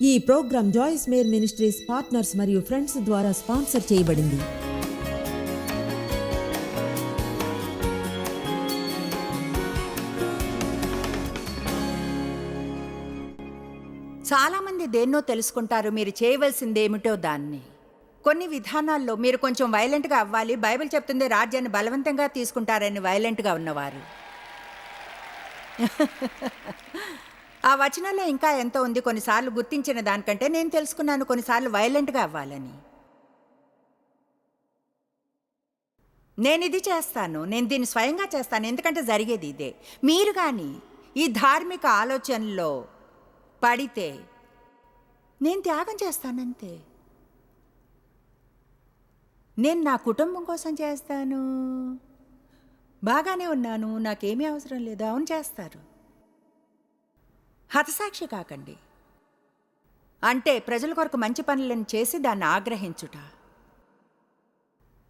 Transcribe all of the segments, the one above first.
ఈ program Joyce Meyer ministries partners మరియు friends ద్వారా స్పాన్సర్ చేయబడింది. చాలామంది దేన్నో తెలుసుకుంటారు మీరు చేయవలసిందేమిటో దాన్ని. కొన్ని విధానాల్లో మీరు కొంచెం వైలెంట్గా అవ్వాలి బైబిల్ చెప్తుంది రాజ్యాన్ని బలవంతంగా తీసుకుంటారని వైలెంట్గా ఉన్నవారు. ఆ వచనంలో ఇంకా ఎంతో ఉంది. కొన్నిసార్లు గుర్తించిన దానికంటే నేను తెలుసుకున్నాను. కొన్నిసార్లు వైలెంట్గా అవ్వాలని. నేను ఇది చేస్తాను. నేను దీన్ని స్వయంగా చేస్తాను. ఎందుకంటే జరిగేది ఇదే. మీరు కానీ ఈ ధార్మిక ఆలోచనలో పడితే నేను త్యాగం చేస్తానంతే. నేను నా కుటుంబం కోసం చేస్తాను. బాగానే ఉన్నాను. నాకేమీ అవసరం లేదు. అవును చేస్తారు. హతసాక్షి కాకండి. అంటే ప్రజల కొరకు మంచి పనులను చేసి దాన్ని ఆగ్రహించుట.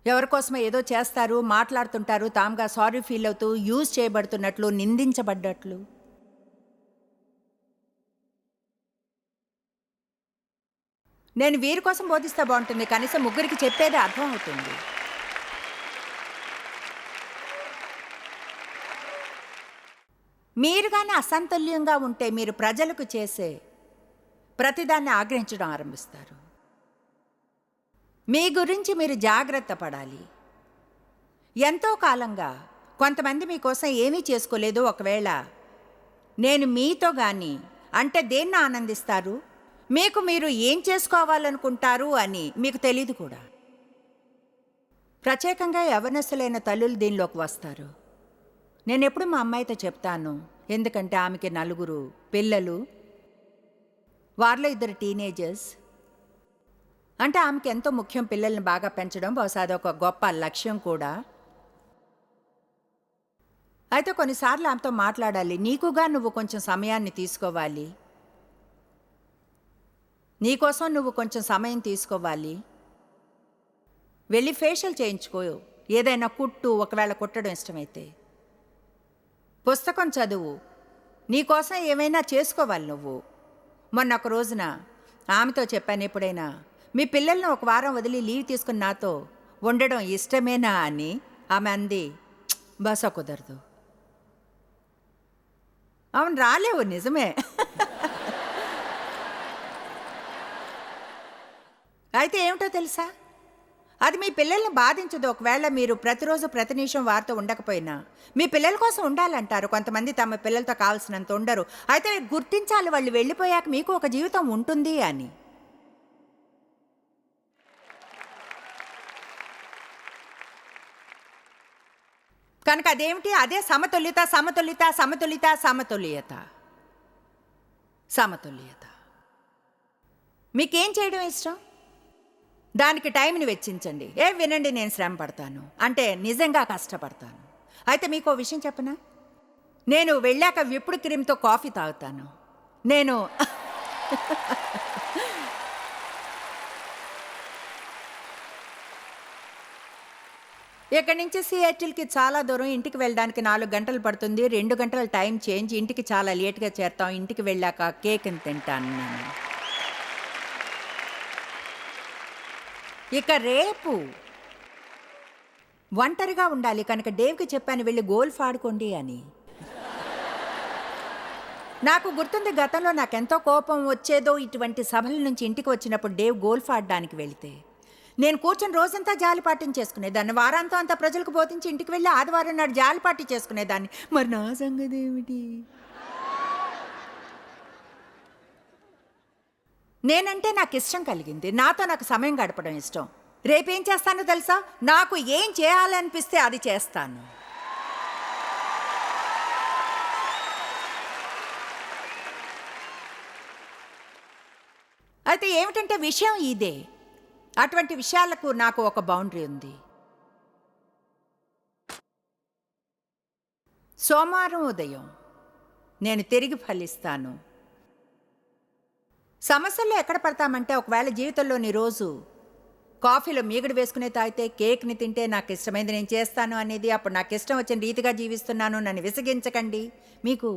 ఎవరికోసమో ఏదో చేస్తారు మాట్లాడుతుంటారు తాముగా సారీ ఫీల్ అవుతూ యూజ్ చేయబడుతున్నట్లు నిందించబడ్డట్లు. నేను వీరి కోసం బోధిస్తే బాగుంటుంది కనీసం ముగ్గురికి చెప్పేది అర్థం మీరు కానీ అసంతుల్యంగా ఉంటే మీరు ప్రజలకు చేసే ప్రతిదాన్ని ఆగ్రహించడం ఆరంభిస్తారు. మీ గురించి మీరు జాగ్రత్త పడాలి. ఎంతో కాలంగా కొంతమంది మీకోసం ఏమీ చేసుకోలేదు. ఒకవేళ నేను మీతో కానీ అంటే దేన్ని ఆనందిస్తారు? మీకు మీరు ఏం చేసుకోవాలనుకుంటారు? అని మీకు తెలియదు కూడా. ప్రత్యేకంగా యవనస్తులైన తల్లులు దీనిలోకి వస్తారు. నేను ఎప్పుడు మా అమ్మాయితో చెప్తాను. ఎందుకంటే ఆమెకి నలుగురు పిల్లలు వారిలో ఇద్దరు టీనేజర్స్ అంటే ఆమెకి ఎంతో ముఖ్యం పిల్లల్ని బాగా పెంచడం బహుశా అదొక గొప్ప లక్ష్యం కూడా. అయితే కొన్నిసార్లు ఆమెతో మాట్లాడాలి. నీకుగా నువ్వు కొంచెం సమయాన్ని తీసుకోవాలి. నీకోసం నువ్వు కొంచెం సమయం తీసుకోవాలి. వెళ్ళి ఫేషియల్ చేయించుకో. ఏదైనా కుట్టు ఒకవేళ కుట్టడం ఇష్టమైతే. పుస్తకం చదువు. నీకోసం ఏమైనా చేసుకోవాలి నువ్వు. మొన్న ఒక రోజున ఆమెతో చెప్పాను ఎప్పుడైనా మీ పిల్లల్ని ఒక వారం వదిలి లీవ్ తీసుకుని నాతో ఉండడం ఇష్టమేనా? అని ఆమె అంది బస కుదరదు. అవును రాలేవు నిజమే. అయితే ఏమిటో తెలుసా? అది మీ పిల్లల్ని బాధించదు. ఒకవేళ మీరు ప్రతిరోజు ప్రతి నిమిషం వారితో ఉండకపోయినా మీ పిల్లల కోసం ఉండాలంటారు. కొంతమంది తమ పిల్లలతో కావాల్సినంత ఉండరు. అయితే మీరు గుర్తించాలి వాళ్ళు వెళ్ళిపోయాక మీకు ఒక జీవితం ఉంటుంది అని. కనుక అదేమిటి? అదే సమతుల్యత సమతుల్యత సమతుల్యత సమతుల్యత. సమతుల్యత. మీకేం చేయడం ఇష్టం? దానికి టైంని వెచ్చించండి. ఏ వినండి నేను శ్రమ పడతాను. అంటే నిజంగా కష్టపడతాను. అయితే మీకు ఓ విషయం చెప్పనా? నేను వెళ్ళాక విప్పుడు క్రీమ్తో కాఫీ తాగుతాను. నేను ఇక్కడి నుంచి సియాటిల్కి చాలా దూరం ఇంటికి వెళ్ళడానికి నాలుగు గంటలు పడుతుంది. రెండు గంటల టైం చేంజ్ ఇంటికి చాలా లేట్గా చేరుతాం. ఇంటికి వెళ్ళాక కేక్ని తింటాను నేను. ఇక రేపు. ఒంటరిగా ఉండాలి కనుక డేవ్కి చెప్పాను వెళ్ళి గోల్ఫ్ ఆడుకోండి అని. నాకు గుర్తుంది గతంలో నాకెంతో కోపం వచ్చేదో ఇటువంటి సభల నుంచి ఇంటికి వచ్చినప్పుడు డేవ్ గోల్ఫ్ ఆడడానికి వెళితే. నేను కూర్చొని రోజంతా జాలిపాటం చేసుకునేదాన్ని. వారాంతం అంతా ప్రజలకు బోధించి ఇంటికి వెళ్ళి ఆదివారం నాడు జాలిపాటి చేసుకునేదాన్ని. మరి నా సంగతి ఏమిటి? నేనంటే నాకు ఇష్టం కలిగింది. నాతో నాకు సమయం గడపడం ఇష్టం. రేపేం చేస్తానో తెలుసా? నాకు ఏం చేయాలనిపిస్తే అది చేస్తాను. అయితే ఏమిటంటే విషయం ఇదే. అటువంటి విషయాలకు నాకు ఒక బౌండరీ ఉంది. సోమవారం ఉదయం నేను తిరిగి ఫలిస్తాను. సమస్యల్లో ఎక్కడ పడతామంటే ఒకవేళ జీవితంలోని రోజు కాఫీలో మీగడు వేసుకునే తాగితే కేక్ని తింటే నాకు ఇష్టమైంది నేను చేస్తాను అనేది అప్పుడు నాకు ఇష్టం వచ్చిన రీతిగా జీవిస్తున్నాను నన్ను విసిగించకండి. మీకు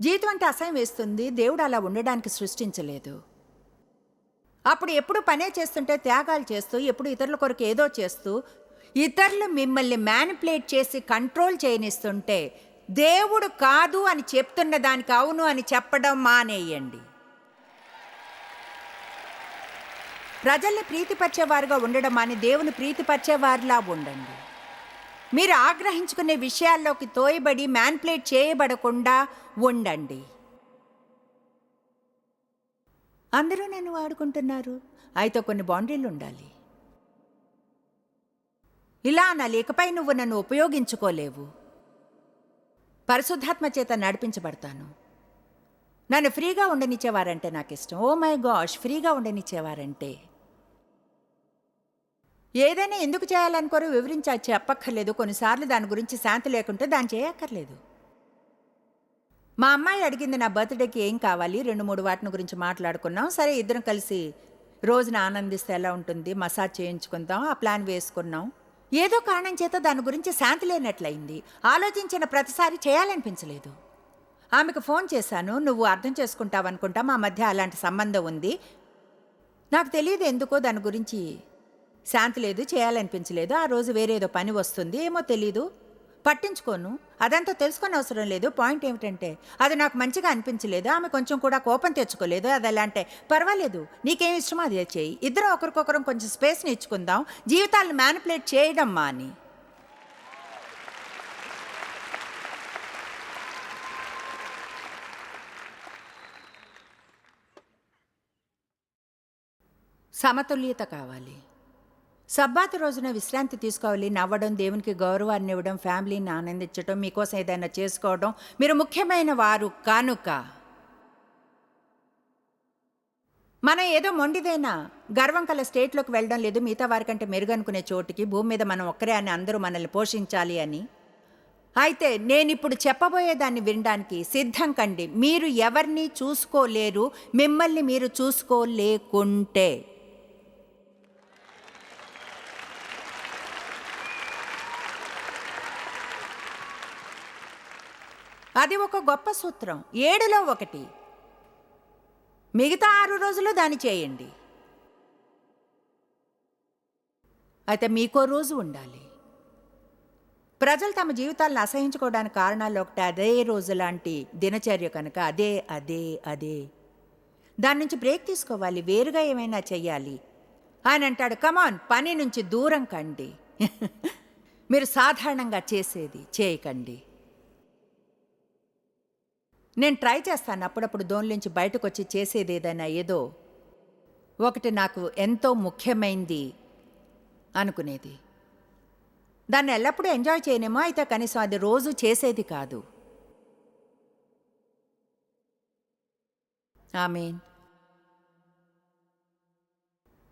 జీవితం అంటే అసహ్యం వేస్తుంది దేవుడు అలా ఉండడానికి సృష్టించలేదు. అప్పుడు ఎప్పుడు పనే చేస్తుంటే త్యాగాలు చేస్తూ ఎప్పుడు ఇతరుల కొరకు ఏదో చేస్తూ ఇతరులు మిమ్మల్ని మ్యానిపులేట్ చేసి కంట్రోల్ చేయనిస్తుంటే దేవుడు కాదు అని చెప్తున్న దానికి అవును అని చెప్పడం మానేయండి. ప్రజల్ని ప్రీతిపరిచేవారుగా ఉండడం అని దేవుని ప్రీతిపరిచేవారిలా ఉండండి. మీరు ఆగ్రహించుకునే విషయాల్లోకి తోయబడి మ్యాన్ప్లేట్ చేయబడకుండా ఉండండి. అందరూ నన్ను వాడుకుంటున్నారు. అయితే కొన్ని బౌండరీలు ఉండాలి. ఇలా నా లేకపై నువ్వు నన్ను ఉపయోగించుకోలేవు. పరిశుద్ధాత్మ చేత నడిపించబడతాను. నన్ను ఫ్రీగా ఉండనిచ్చేవారంటే నాకు ఇష్టం ఓ మై గాష్ ఫ్రీగా ఉండనిచ్చేవారంటే. ఏదైనా ఎందుకు చేయాలనుకోరో వివరించి చెప్పక్కర్లేదు. కొన్నిసార్లు దాని గురించి శాంతి లేకుంటే దాన్ని చేయక్కర్లేదు. మా అమ్మాయి అడిగింది నా బర్త్డేకి ఏం కావాలి? రెండు మూడు వాటిని గురించి మాట్లాడుకున్నాం. సరే ఇద్దరం కలిసి రోజున ఆనందిస్తే ఎలా ఉంటుంది? మసాజ్ చేయించుకుందాం ఆ ప్లాన్ వేసుకున్నాం. ఏదో కారణం చేత దాని గురించి శాంతి లేనట్లయింది. ఆలోచించిన ప్రతిసారి చేయాలనిపించలేదు. ఆమెకు ఫోన్ చేశాను. నువ్వు అర్థం చేసుకుంటావనుకుంటా మా మధ్య అలాంటి సంబంధం ఉంది. నాకు తెలియదు ఎందుకో దాని గురించి శాంతి లేదు చేయాలనిపించలేదు ఆ రోజు వేరేదో పని వస్తుంది ఏమో తెలీదు. పట్టించుకోను. అదంతా తెలుసుకొని అవసరం లేదు. పాయింట్ ఏమిటంటే అది నాకు మంచిగా అనిపించలేదు ఆమె కొంచెం కూడా కోపం తెచ్చుకోలేదు అది ఎలా అంటే పర్వాలేదు. నీకేం ఇష్టమో అదే చేయి. ఇద్దరం ఒకరికొకరం కొంచెం స్పేస్ని ఇచ్చుకుందాం జీవితాలను మ్యానిపులేట్ చేయడమ్మా అని సమతుల్యత కావాలి. సబ్బాత రోజున విశ్రాంతి తీసుకోవాలి నవ్వడం దేవునికి గౌరవాన్ని ఇవ్వడం ఫ్యామిలీని ఆనందించడం మీకోసం ఏదైనా చేసుకోవడం మీరు ముఖ్యమైన వారు కానుక. మనం ఏదో మొండిదైనా గర్వం కల స్టేట్లోకి వెళ్ళడం లేదు మిగతా వారికంటే మెరుగనుకునే చోటికి భూమి మీద మనం ఒక్కరే అని అందరూ మనల్ని పోషించాలి అని. అయితే నేను ఇప్పుడు చెప్పబోయేదాన్ని వినడానికి సిద్ధం కండి. మీరు ఎవరిని చూసుకోలేరు మిమ్మల్ని మీరు చూసుకోలేకుంటే. అది ఒక గొప్ప సూత్రం. ఏడులో ఒకటి. మిగతా ఆరు రోజులు దాన్ని చేయండి. అయితే మీకో రోజు ఉండాలి. ప్రజలు తమ జీవితాలను అసహించుకోవడానికి కారణాలు ఒకటి అదే రోజు లాంటి దినచర్య కనుక అదే అదే అదే. దాని నుంచి బ్రేక్ తీసుకోవాలి వేరుగా ఏమైనా చెయ్యాలి. ఆయన అంటాడు కమాన్ పని నుంచి దూరం కండి. మీరు సాధారణంగా చేసేది చేయకండి. నేను ట్రై చేస్తాను. అప్పుడప్పుడు దోన్లోంచి బయటకు వచ్చి చేసేదేదైనా ఏదో ఒకటి నాకు ఎంతో ముఖ్యమైంది అనుకునేది. దాన్ని ఎల్లప్పుడూ ఎంజాయ్ చేయనేమో అయితే కనీసం అది రోజు చేసేది కాదు. ఆమెన్.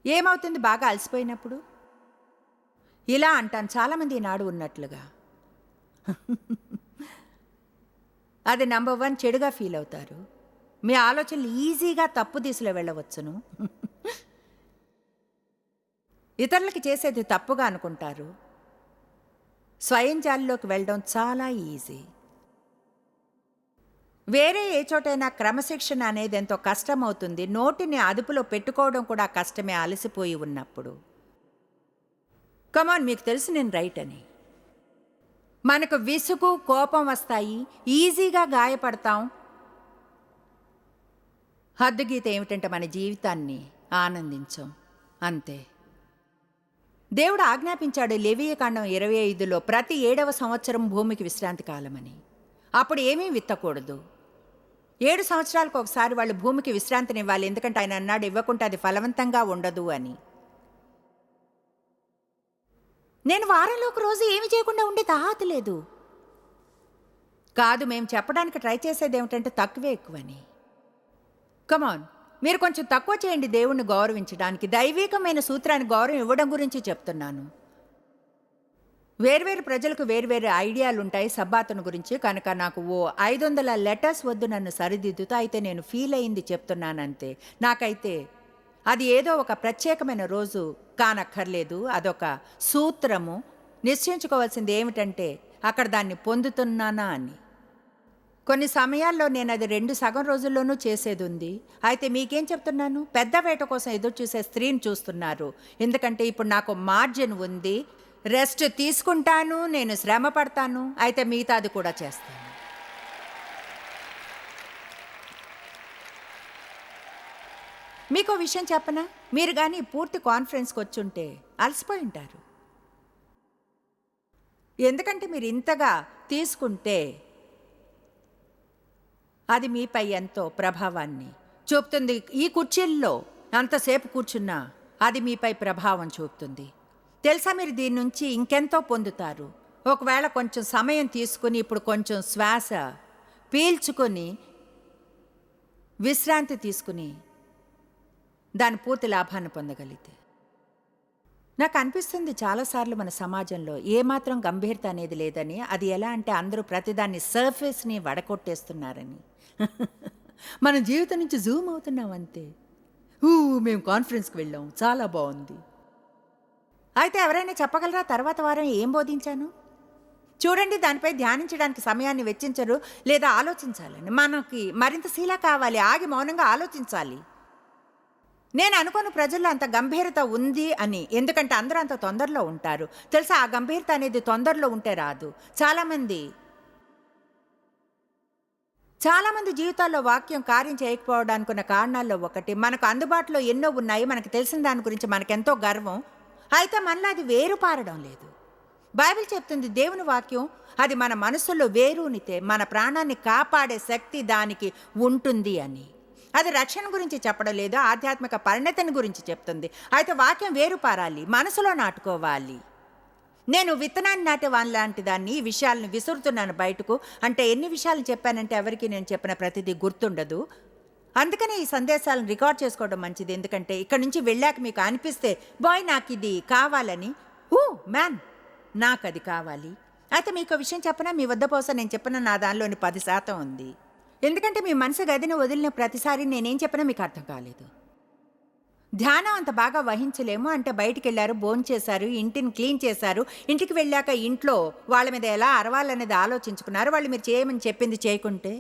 ఏమవుతుంది బాగా అలసిపోయినప్పుడు? ఇలా అంటాను. చాలామంది ఈనాడు ఉన్నట్లుగా. అది నంబర్ వన్ చెడుగా ఫీల్ అవుతారు. మీ ఆలోచనలు ఈజీగా తప్పు దిశలో వెళ్ళవచ్చును. ఇతరులకి చేసేది తప్పుగా అనుకుంటారు. స్వయం జాలిలోకి వెళ్ళడం చాలా ఈజీ వేరే ఏ చోటైనా క్రమశిక్షణ అనేది ఎంతో కష్టమవుతుంది. నోటిని అదుపులో పెట్టుకోవడం కూడా కష్టమే అలసిపోయి ఉన్నప్పుడు. కమాన్ మీకు తెలుసు నేను రైట్ అని. మనకు విసుగు కోపం వస్తాయి. ఈజీగా గాయపడతాం. హద్దుగీత ఏమిటంటే మన జీవితాన్ని ఆనందించం. అంతే. దేవుడు ఆజ్ఞాపించాడు లేవియకాండం ఇరవై ఐదులో ప్రతి ఏడవ సంవత్సరం భూమికి విశ్రాంతి కాలమని. అప్పుడు ఏమీ విత్తకూడదు. ఏడు సంవత్సరాలకు ఒకసారి వాళ్ళు భూమికి విశ్రాంతినివ్వాలి. ఎందుకంటే ఆయన అన్నాడు ఇవ్వకుంటే అది ఫలవంతంగా ఉండదు అని. నేను వారంలో ఒక రోజు ఏమి చేయకుండా ఉండే తాహత లేదు. కాదు మేము చెప్పడానికి ట్రై చేసేది ఏమిటంటే తక్కువే ఎక్కువని. కమాన్ మీరు కొంచెం తక్కువ చేయండి దేవుణ్ణి గౌరవించడానికి. దైవికమైన సూత్రాన్ని గౌరవం ఇవ్వడం గురించి చెప్తున్నాను. వేర్వేరు ప్రజలకు వేర్వేరు ఐడియాలు ఉంటాయి సబ్బాతను గురించి. కనుక నాకు ఓ ఐదు వందల లెటర్స్ వద్దు నన్ను సరిదిద్దుతా అయితే నేను ఫీల్ అయింది చెప్తున్నానంతే. నాకైతే అది ఏదో ఒక ప్రత్యేకమైన రోజు కానక్కర్లేదు. అదొక సూత్రము. నిశ్చయించుకోవాల్సింది ఏమిటంటే అక్కడ దాన్ని పొందుతున్నానా అని. కొన్ని సమయాల్లో నేను అది రెండు సగం రోజుల్లోనూ చేసేది ఉంది అయితే మీకేం చెప్తున్నాను? పెద్ద వేట కోసం ఎదురు చూసే స్త్రీని చూస్తున్నారు. ఎందుకంటే ఇప్పుడు నాకు మార్జిన్ ఉంది. రెస్ట్ తీసుకుంటాను నేను శ్రమ పడతాను. అయితే మిగతాది కూడా చేస్తాను. మీకు విషయం చెప్పనా? మీరు కానీ పూర్తి కాన్ఫరెన్స్కి వచ్చుంటే అలసిపోయి ఉంటారు. ఎందుకంటే మీరు ఇంతగా తీసుకుంటే అది మీపై ఎంతో ప్రభావాన్ని చూపుతుంది. ఈ కుర్చీల్లో అంతసేపు కూర్చున్నా అది మీపై ప్రభావం చూపుతుంది. తెలుసా మీరు దీని నుంచి ఇంకెంతో పొందుతారు? ఒకవేళ కొంచెం సమయం తీసుకుని ఇప్పుడు కొంచెం శ్వాస పీల్చుకొని విశ్రాంతి తీసుకుని దాని పూర్తి లాభాన్ని పొందగలిగితే. నాకు అనిపిస్తుంది చాలాసార్లు మన సమాజంలో ఏమాత్రం గంభీరత అనేది లేదని అది ఎలా అంటే అందరూ ప్రతిదాన్ని సర్ఫేస్ని వడకొట్టేస్తున్నారని. మన జీవితం నుంచి జూమ్ అవుతున్నాం అంతే. ఊ మేము కాన్ఫరెన్స్కి వెళ్ళాం చాలా బాగుంది అయితే ఎవరైనా చెప్పగలరా తర్వాత వారం ఏం బోధించాను? చూడండి దానిపై ధ్యానించడానికి సమయాన్ని వెచ్చించరు లేదా ఆలోచించాలని. మనకి మరింత శీల కావాలి ఆగి మౌనంగా ఆలోచించాలి. నేను అనుకోను ప్రజల్లో అంత గంభీరత ఉంది అని. ఎందుకంటే అందరూ అంత తొందరలో ఉంటారు. తెలుసా ఆ గంభీరత అనేది తొందరలో ఉంటే రాదు. చాలామంది చాలామంది జీవితాల్లో వాక్యం కార్యం చేయకపోవడానికి ఉన్న కారణాల్లో ఒకటి. మనకు అందుబాటులో ఎన్నో ఉన్నాయి. మనకు తెలిసిన దాని గురించి మనకెంతో గర్వం. అయితే మనలో అది వేరు పారడం లేదు. బైబిల్ చెప్తుంది దేవుని వాక్యం అది మన మనసులో వేరునితే మన ప్రాణాన్ని కాపాడే శక్తి దానికి ఉంటుంది అని. అది రక్షణ గురించి చెప్పడం లేదు ఆధ్యాత్మిక పరిణతిని గురించి చెప్తుంది. అయితే వాక్యం వేరు పారాలి మనసులో నాటుకోవాలి. నేను విత్తనాన్ని నాటే వాన్ లాంటి దాన్ని ఈ విషయాలను విసురుతున్నాను బయటకు. అంటే ఎన్ని విషయాలు చెప్పానంటే ఎవరికి నేను చెప్పిన ప్రతిదీ గుర్తుండదు. అందుకనే ఈ సందేశాలను రికార్డ్ చేసుకోవడం మంచిది. ఎందుకంటే ఇక్కడ నుంచి వెళ్ళాక మీకు అనిపిస్తే బాయ్ నాకు ఇది కావాలని. ఊ మ్యాన్ నాకు అది కావాలి. అయితే మీకు విషయం చెప్పనా? మీ వద్ద పోసా నేను చెప్పిన నా దానిలోని పది శాతం ఉంది. ఎందుకంటే మీ మనసు గదిని వదిలిన ప్రతిసారి నేనేం చెప్పినా మీకు అర్థం కాలేదు. ధ్యానం అంత బాగా వహించలేము అంటే బయటికి వెళ్ళారు బోన్ చేశారు ఇంటిని క్లీన్ చేశారు ఇంటికి వెళ్ళాక ఇంట్లో వాళ్ళ మీద ఎలా అరవాలనేది ఆలోచించుకున్నారు వాళ్ళు మీరు చేయమని చెప్పింది చేయకుంటే?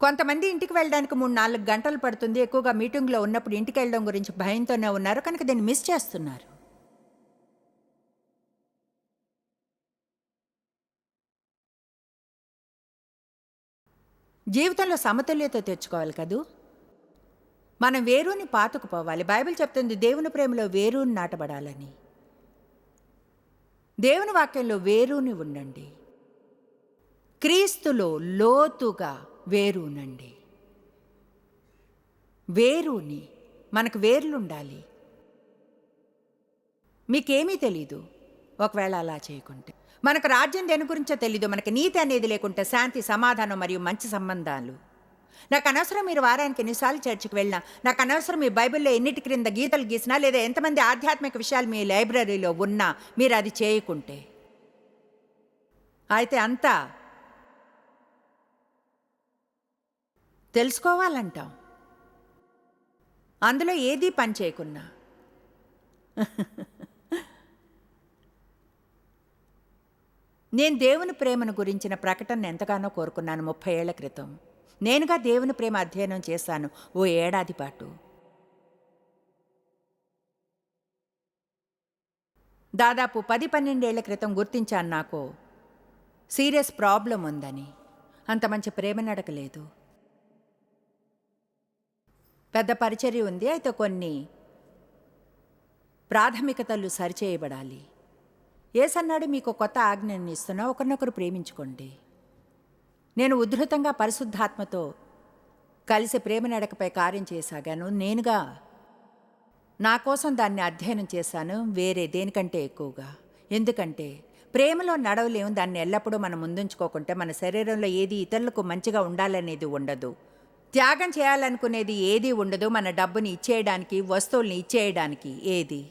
కొంతమంది ఇంటికి వెళ్ళడానికి మూడు నాలుగు గంటలు పడుతుంది ఎక్కువగా మీటింగ్లో ఉన్నప్పుడు ఇంటికి వెళ్ళడం గురించి భయంతోనే ఉన్నారు కనుక దీన్ని మిస్ చేస్తున్నారు. జీవితంలో సమతుల్యత తెచ్చుకోవాలి కదూ? మనం వేరుని పాతుకుపోవాలి బైబిల్ చెప్తుంది దేవుని ప్రేమలో వేరుని నాటబడాలని. దేవుని వాక్యంలో వేరుని ఉండండి. క్రీస్తులో లోతుగా వేరునండి. వేరుని మనకు వేర్లుండాలి. మీకేమీ తెలీదు. ఒకవేళ అలా చేయకుంటే. మనకు రాజ్యం దేని గురించో తెలీదు. మనకి నీతి అనేది లేకుంటే శాంతి సమాధానం మరియు మంచి సంబంధాలు. నాకు అనవసరం మీరు వారానికి ఎన్నిసార్లు చర్చికి వెళ్ళినా నాకు అనవసరం మీ బైబిల్లో ఎన్నిటి క్రింద గీతలు గీసినా లేదా ఎంతమంది ఆధ్యాత్మిక విషయాలు మీ లైబ్రరీలో ఉన్నా మీరు అది చేయకుంటే. అయితే అంతా తెలుసుకోవాలంటాం. అందులో ఏదీ పని చేయకున్నా. నేను దేవుని ప్రేమను గురించిన ప్రకటన ఎంతగానో కోరుకున్నాను ముప్పై ఏళ్ళ క్రితం. నేనుగా దేవుని ప్రేమ అధ్యయనం చేశాను ఓ ఏడాది పాటు. దాదాపు పది పన్నెండేళ్ళ క్రితం గుర్తించాను నాకు. సీరియస్ ప్రాబ్లం ఉందని. అంత మంచి ప్రేమ నడకలేదు. పెద్ద పరిచర్య ఉంది అయితే కొన్ని ప్రాథమికతలు సరిచేయబడాలి. ఏసన్నాడు మీకు కొత్త ఆజ్ఞని ఇస్తున్నా ఒకరినొకరు ప్రేమించుకోండి. నేను ఉద్ధృతంగా పరిశుద్ధాత్మతో కలిసి ప్రేమ నడకపై కార్యం చేసాగాను. నేనుగా నా కోసం దాన్ని అధ్యయనం చేశాను. వేరే దేనికంటే ఎక్కువగా. ఎందుకంటే ప్రేమలో నడవలేము. దాన్ని ఎల్లప్పుడూ మనం ముందుంచుకోకుంటే మన శరీరంలో ఏది ఇతరులకు మంచిగా ఉండాలనేది ఉండదు. త్యాగం చేయాలనుకునేది ఏది ఉండదు. మన డబ్బుని ఇచ్చేయడానికి వస్తువుల్ని ఇచ్చేయడానికి ఏది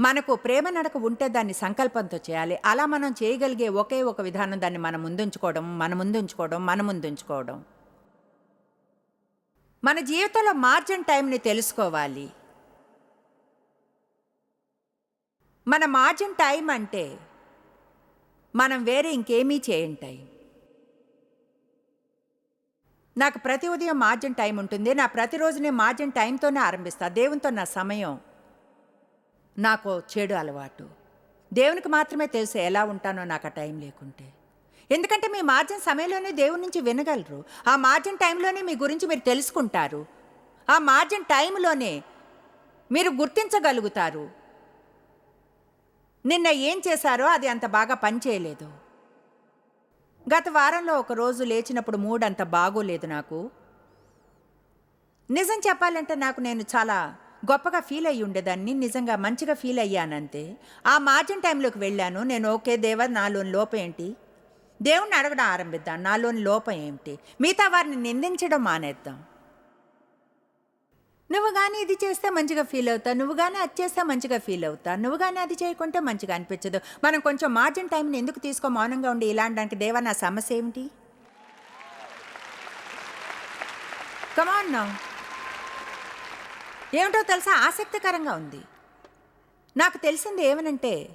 మనకు ప్రేమ నడక ఉంటే దాన్ని సంకల్పంతో చేయాలి. అలా మనం చేయగలిగే ఒకే ఒక విధానం దాన్ని మన ముందుంచుకోవడం మన ముందుంచుకోవడం మన ముందుంచుకోవడం. మన జీవితంలో మార్జిన్ టైంని తెలుసుకోవాలి. మన మార్జిన్ టైం అంటే మనం వేరే ఇంకేమీ చేయని టైం నాకు ప్రతి ఉదయం మార్జిన్ టైం ఉంటుంది. నా ప్రతిరోజు నేను మార్జిన్ టైంతోనే ఆరంభిస్తా. దేవునితో నా సమయం నాకు చెడు అలవాటు. దేవునికి మాత్రమే తెలుసు ఎలా ఉంటానో నాకు ఆ టైం లేకుంటే. ఎందుకంటే మీ మార్జిన్ సమయంలోనే దేవుని నుంచి వినగలరు. ఆ మార్జిన్ టైంలోనే మీ గురించి మీరు తెలుసుకుంటారు. ఆ మార్జిన్ టైంలోనే మీరు గుర్తించగలుగుతారు. నిన్న ఏం చేశారో అది అంత బాగా పనిచేయలేదు గత వారంలో ఒక రోజు లేచినప్పుడు మూడ్ అంత బాగోలేదు నాకు. నిజం చెప్పాలంటే నాకు నేను చాలా గొప్పగా ఫీల్ అయ్యి ఉండేదాన్ని నిజంగా మంచిగా ఫీల్ అయ్యానంతే. ఆ మార్జిన్ టైంలోకి వెళ్ళాను నేను ఓకే దేవా నాలోని లోపం ఏంటి? దేవుణ్ణి అడగడం ఆరంభిద్దాం నాలోని లోపం ఏమిటి మిగతా వారిని నిందించడం మానేద్దాం. నువ్వు కానీ ఇది చేస్తే మంచిగా ఫీల్ అవుతా నువ్వు కానీ అది చేస్తే మంచిగా ఫీల్ అవుతా నువ్వు కానీ అది చేయకుంటే మంచిగా అనిపించదు. మనం కొంచెం మార్జిన్ టైంని ఎందుకు తీసుకో మౌనంగా ఉండి ఇలా అనడానికి దేవా నా సమస్య ఏమిటి? కమాన్ నా ఏమిటో తెలుసా? ఆసక్తికరంగా ఉంది. నాకు తెలిసింది ఏమనంటే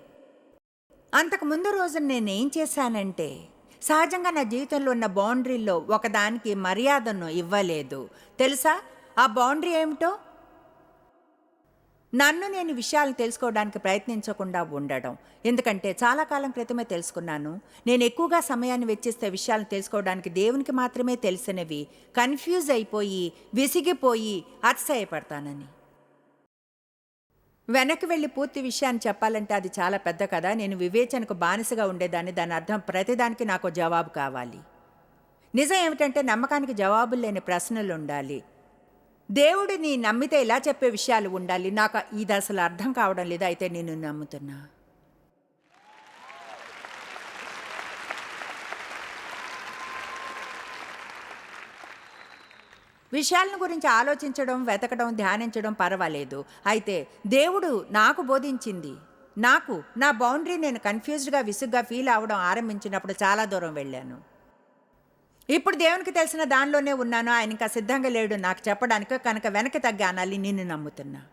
అంతకు ముందు రోజు నేను ఏం చేశానంటే సహజంగా నా జీవితంలో ఉన్న బౌండరీలో ఒకదానికి మర్యాదను ఇవ్వలేదు. తెలుసా? ఆ బౌండరీ ఏమిటో? నన్ను నేను విషయాలు తెలుసుకోవడానికి ప్రయత్నించకుండా ఉండడం. ఎందుకంటే చాలా కాలం క్రితమే తెలుసుకున్నాను. నేను ఎక్కువగా సమయాన్ని వెచ్చిస్తే విషయాలను తెలుసుకోవడానికి దేవునికి మాత్రమే తెలిసినవి. కన్ఫ్యూజ్ అయిపోయి విసిగిపోయి అతిశయపడతానని. వెనక్కి వెళ్ళి పూర్తి విషయాన్ని చెప్పాలంటే అది చాలా పెద్ద కదా నేను వివేచనకు బానిసగా ఉండేదాన్ని. దాని అర్థం ప్రతిదానికి నాకు జవాబు కావాలి. నిజం ఏమిటంటే నమ్మకానికి జవాబులు లేని ప్రశ్నలు ఉండాలి. దేవుడిని నమ్మితే ఇలా చెప్పే విషయాలు ఉండాలి. నాకు ఇది అసలు అర్థం కావడం లేదు అయితే నేను నమ్ముతున్నా. విషయాలను గురించి ఆలోచించడం వెతకడం ధ్యానించడం పర్వాలేదు. అయితే దేవుడు నాకు బోధించింది. నాకు నా బౌండరీ నేను కన్ఫ్యూజ్డ్గా విసుగ్గా ఫీల్ అవడం ఆరంభించినప్పుడు చాలా దూరం వెళ్ళాను. ఇప్పుడు దేవునికి తెలిసిన దానిలోనే ఉన్నాను. ఆయన ఇంకా సిద్ధంగా లేడు. నాకు చెప్పడానికి కనుక వెనక్కి తగ్గి అనాలి నిన్ను నమ్ముతున్నా.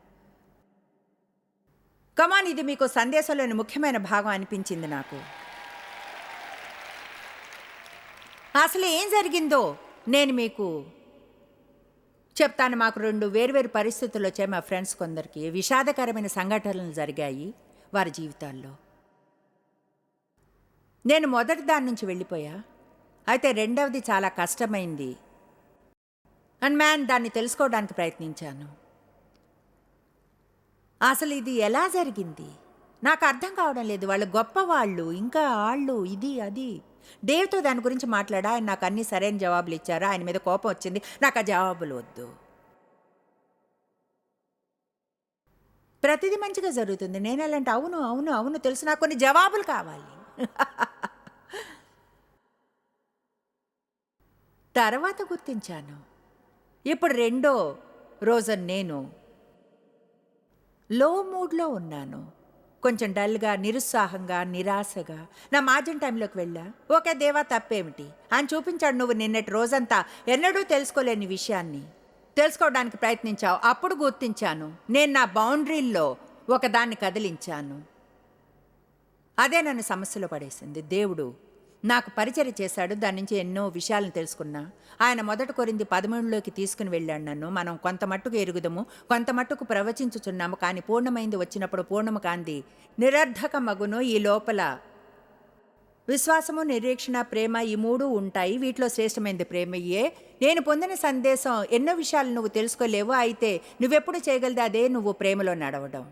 కమాన్ ఇది మీకు సందేశంలోని ముఖ్యమైన భాగం అనిపించింది నాకు. అసలు ఏం జరిగిందో నేను మీకు చెప్తాను. మాకు రెండు వేర్వేరు పరిస్థితులు వచ్చాయి మా ఫ్రెండ్స్ కొందరికి. విషాదకరమైన సంఘటనలు జరిగాయి వారి జీవితాల్లో. నేను మొదటి దాని నుంచి వెళ్ళిపోయా. అయితే రెండవది చాలా కష్టమైంది. అండ్ మ్యాన్ దాన్ని తెలుసుకోవడానికి ప్రయత్నించాను. అసలు ఇది ఎలా జరిగింది? నాకు అర్థం కావడం లేదు. వాళ్ళు గొప్పవాళ్ళు ఇంకా వాళ్ళు ఇది అది. దేవ్తో దాని గురించి మాట్లాడా? ఆయన నాకు అన్ని సరైన జవాబులు ఇచ్చారు? ఆయన మీద కోపం వచ్చింది. నాకు ఆ జవాబులు వద్దు. ప్రతిదీ మంచిగా జరుగుతుంది. నేను అలాంటి అవును అవును అవును తెలుసు. నాకు కొన్ని జవాబులు కావాలి. తర్వాత గుర్తించాను. ఇప్పుడు రెండో రోజు నేను. లో మూడ్లో ఉన్నాను. కొంచెం డల్గా నిరుత్సాహంగా నిరాశగా. నా మార్జిన్ టైంలోకి వెళ్ళా. ఓకే దేవా తప్పేమిటి? ఆయన చూపించాడు నువ్వు నిన్నటి రోజంతా. ఎన్నడూ తెలుసుకోలేని విషయాన్ని. తెలుసుకోవడానికి ప్రయత్నించావు. అప్పుడు గుర్తించాను. నేను నా బౌండరీల్లో ఒకదాన్ని కదిలించాను. అదే నన్ను సమస్యలో పడేసింది. దేవుడు నాకు పరిచయం చేశాడు దాని నుంచి ఎన్నో విషయాలను తెలుసుకున్నా. ఆయన మొదట కొరింది పదమూడులోకి తీసుకుని వెళ్ళాడు నన్ను. మనం కొంత మట్టుకు ఎరుగుదము కొంత మట్టుకు ప్రవచించుచున్నాము కానీ పూర్ణమైంది వచ్చినప్పుడు పూర్ణము కాంది. నిరర్ధక మగును ఈ లోపల. విశ్వాసము నిరీక్షణ ప్రేమ ఈ మూడు ఉంటాయి. వీటిలో శ్రేష్టమైనది ప్రేమయ్యే. నేను పొందిన సందేశం ఎన్నో విషయాలు నువ్వు తెలుసుకోలేవు అయితే నువ్వెప్పుడు చేయగలితే అదే నువ్వు ప్రేమలో నడవడం.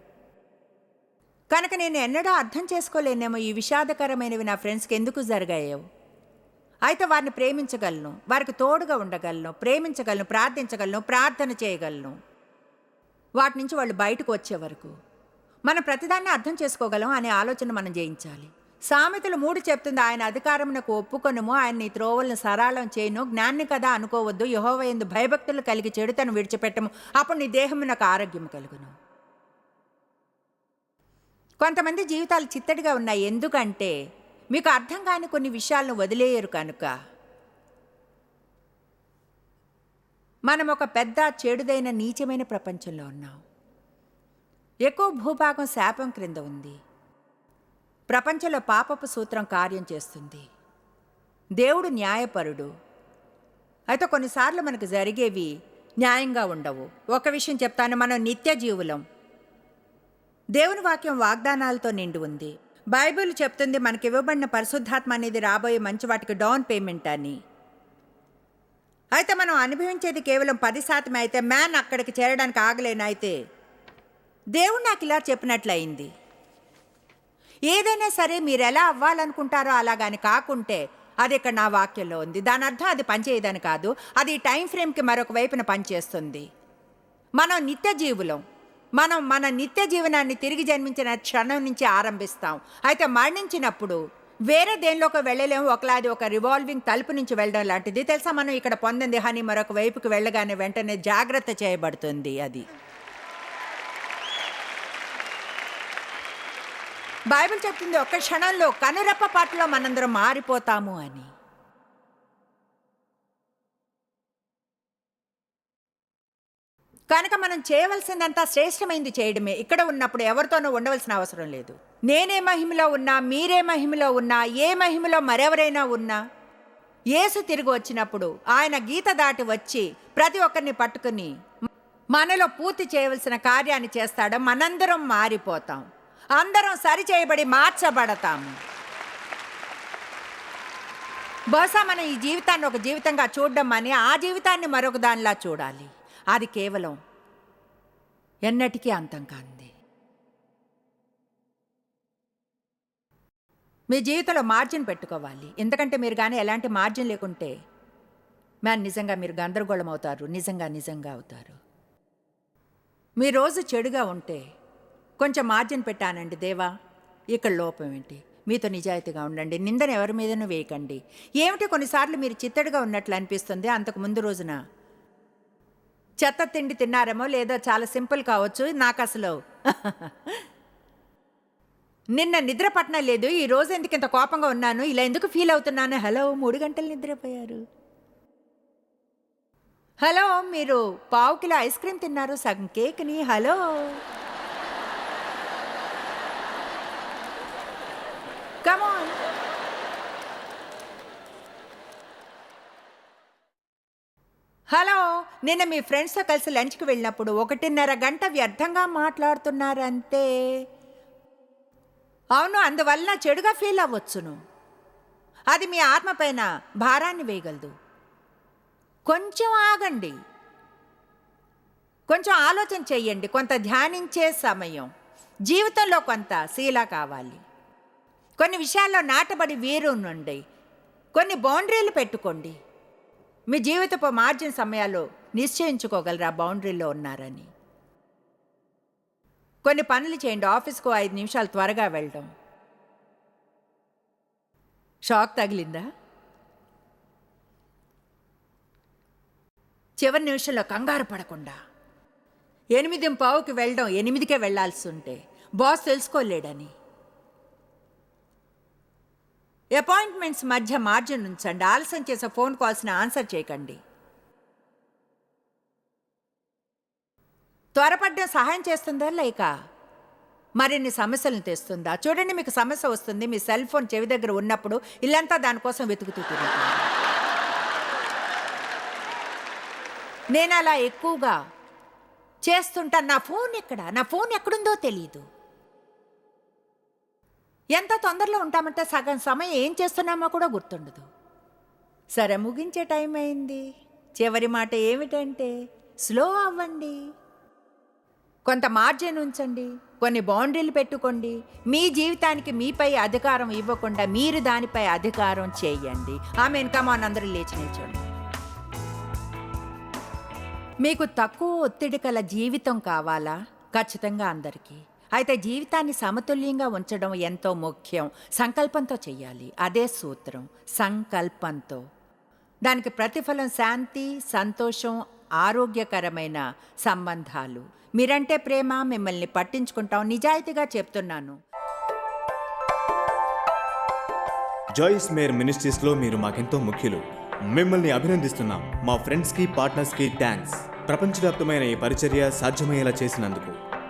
కనుక నేను ఎన్నడూ అర్థం చేసుకోలేనేమో ఈ విషాదకరమైనవి నా ఫ్రెండ్స్కి ఎందుకు జరిగాయో. అయితే వారిని ప్రేమించగలను వారికి తోడుగా ఉండగలను ప్రేమించగలను ప్రార్థించగలను ప్రార్థన చేయగలను. వాటి నుంచి వాళ్ళు బయటకు వచ్చే వరకు మనం ప్రతిదాన్ని అర్థం చేసుకోగలం అనే ఆలోచన మనం జయించాలి. సామెతలు మూడు చెప్తుంది ఆయన అధికారమునకు ఒప్పుకొనుము ఆయన నీ త్రోవలను సరళం చేయను జ్ఞాన్ని కదా అనుకోవద్దు యహోవ ఎందు భయభక్తులు కలిగి చెడుతను విడిచిపెట్టము అప్పుడు నీ దేహమునకు ఆరోగ్యం కలుగును. కొంతమంది జీవితాలు చిత్తడిగా ఉన్నాయి. ఎందుకంటే మీకు అర్థం కాని కొన్ని విషయాలను వదిలేయరు కనుక. మనం ఒక పెద్ద చెడుదైన నీచమైన ప్రపంచంలో ఉన్నాం. ఎక్కువ భూభాగం శాపం క్రింద ఉంది. ప్రపంచంలో పాపపు సూత్రం కార్యం చేస్తుంది. దేవుడు న్యాయపరుడు. అయితే కొన్నిసార్లు మనకు జరిగేవి న్యాయంగా ఉండవు. ఒక విషయం చెప్తాను. మనం నిత్య జీవులం. దేవుని వాక్యం వాగ్దానాలతో నిండి ఉంది. బైబిల్ చెప్తుంది మనకి ఇవ్వబడిన పరిశుద్ధాత్మ అనేది రాబోయే మంచి వాటికి డౌన్ పేమెంట్ అని. అయితే మనం అనుభవించేది కేవలం పది శాతమే అయితే మ్యాన్ అక్కడికి చేరడానికి ఆగలేనైతే దేవుడు నాకు ఇలా చెప్పినట్లయింది. ఏదైనా సరే మీరు ఎలా అవ్వాలనుకుంటారో అలాగని కాకుంటే అది ఇక్కడ నా వాక్యంలో ఉంది. దాని అర్థం అది పనిచేయదని కాదు. అది టైం ఫ్రేమ్కి మరొక వైపున పనిచేస్తుంది. మనం నిత్య జీవులం మనం మన నిత్య జీవనాన్ని తిరిగి జన్మించిన క్షణం నుంచి ఆరంభిస్తాం. అయితే మరణించినప్పుడు వేరే దేనిలోకి వెళ్ళలేము. ఒకలాది ఒక రివాల్వింగ్ తలుపు నుంచి వెళ్ళడం లాంటిది. తెలుసా మనం ఇక్కడ పొందింది హాని మరొక వైపుకి వెళ్ళగానే వెంటనే జాగ్రత్త చేయబడుతుంది అది. బైబిల్ చెప్తుంది ఒక్క క్షణంలో కనురెప్ప పాటలో మనందరం మారిపోతాము అని. కనుక మనం చేయవలసిందంతా శ్రేష్టమైంది చేయడమే. ఇక్కడ ఉన్నప్పుడు ఎవరితోనూ ఉండవలసిన అవసరం లేదు. నేనే మహిమలో ఉన్నా మీరే మహిమలో ఉన్నా ఏ మహిమలో మరెవరైనా ఉన్నా యేసు తిరిగి వచ్చినప్పుడు ఆయన గీత దాటి వచ్చి ప్రతి ఒక్కరిని పట్టుకుని మనలో పూర్తి చేయవలసిన కార్యాన్ని చేస్తాడు. మనందరం మారిపోతాం. అందరం సరి చేయబడి మార్చబడతాము. బహుశా మనం ఈ జీవితాన్ని ఒక జీవితంగా చూడడం అని ఆ జీవితాన్ని మరొక దానిలా చూడాలి. అది కేవలం ఎన్నటికీ అంతం కాంది మీ జీవితంలో మార్జిన్ పెట్టుకోవాలి. ఎందుకంటే మీరు కానీ ఎలాంటి మార్జిన్ లేకుంటే మ్యాన్ నిజంగా మీరు గందరగోళం అవుతారు. నిజంగా నిజంగా అవుతారు. మీ రోజు చెడుగా ఉంటే కొంచెం మార్జిన్ పెట్టానండి దేవా. ఇక్కడ లోపం ఏంటి? మీతో నిజాయితీగా ఉండండి. నిందన ఎవరి మీదనూ వేయకండి. ఏమిటి కొన్నిసార్లు మీరు చిత్తడిగా ఉన్నట్లు అనిపిస్తుంది. అంతకు ముందు రోజున చెత్త తిండి తిన్నారేమో లేదో చాలా సింపుల్ కావచ్చు నాకు అసలు. నిన్న నిద్ర పట్టడం లేదు ఈ రోజు ఎందుకు ఇంత కోపంగా ఉన్నాను? ఇలా ఎందుకు ఫీల్ అవుతున్నాను? హలో మూడు గంటలు నిద్రపోయారు. హలో మీరు పావు కిలో ఐస్ క్రీమ్ తిన్నారు సగం కేక్ని హలో. కమాన్ హలో నిన్న మీ ఫ్రెండ్స్తో కలిసి లంచ్కి వెళ్ళినప్పుడు ఒకటిన్నర గంట వ్యర్థంగా మాట్లాడుతున్నారంతే. అవును అందువల్ల చెడుగా ఫీల్ అవ్వచ్చును. అది మీ ఆత్మ పైన భారాన్ని వేయగలదు. కొంచెం ఆగండి. కొంచెం ఆలోచన చెయ్యండి. కొంత ధ్యానించే సమయం. జీవితంలో కొంత శీల కావాలి. కొన్ని విషయాల్లో నాటబడి వీరు నుండి కొన్ని బౌండరీలు పెట్టుకోండి. మీ జీవితపు మార్జిన్ సమయాల్లో నిశ్చయించుకోగలరా బౌండరీలో ఉన్నారని? కొన్ని పనులు చేయండి ఆఫీస్కు ఐదు నిమిషాలు త్వరగా వెళ్ళడం. షాక్ తగిలిందా? చివరి నిమిషంలో కంగారు పడకుండా. ఎనిమిది పావుకి వెళ్ళడం ఎనిమిదికే వెళ్ళాల్సి ఉంటే బాస్ తెలుసుకోలేడని. అపాయింట్మెంట్స్ మధ్య మార్జిన్ ఉంచండి. ఆలస్యం చేసే ఫోన్ కాల్స్ని ఆన్సర్ చేయకండి. త్వరపడ్డం సహాయం చేస్తుందా లేక మరిన్ని సమస్యలను తెస్తుందా? చూడండి మీకు సమస్య వస్తుంది. మీ సెల్ ఫోన్ చెవి దగ్గర ఉన్నప్పుడు ఇల్లంతా దానికోసం వెతుకుతూ నేను అలా ఎక్కువగా చేస్తుంటాను నా ఫోన్ ఎక్కడ? నా ఫోన్ ఎక్కడుందో తెలియదు ఎంత తొందరలో ఉంటామంటే సగం సమయం ఏం చేస్తున్నామో కూడా గుర్తుండదు. సరే ముగించే టైం అయింది. చివరి మాట ఏమిటంటే స్లో అవ్వండి. కొంత మార్జిన్ ఉంచండి. కొన్ని బౌండరీలు పెట్టుకోండి. మీ జీవితానికి మీపై అధికారం ఇవ్వకుండా మీరు దానిపై అధికారం చేయండి. ఆమె కమాన్ అందరూ లేచి నిల్చోండి. మీకు తక్కువ ఒత్తిడి కల జీవితం కావాలా? ఖచ్చితంగా అందరికీ. అయితే జీవితాన్ని సమతుల్యంగా ఉంచడం ఎంతో ముఖ్యం. సంకల్పంతో చెయ్యాలి. అదే సూత్రం. సంకల్పంతో. దానికి ప్రతిఫలం శాంతి సంతోషం ఆరోగ్యకరమైన సంబంధాలు. మీరంటే ప్రేమ మిమ్మల్ని పట్టించుకుంటాం. నిజాయితీగా చెప్తున్నాను. జాయిస్ మేర్ మినిస్ట్రీస్లో మీరు మాకెంతో ముఖ్యులు. మిమ్మల్ని అభినందిస్తున్నాం. మా ఫ్రెండ్స్కి పార్ట్నర్స్కి థ్యాంక్స్. ప్రపంచవ్యాప్తమైన ఈ పరిచర్య సాధ్యమయ్యేలా చేసినందుకు.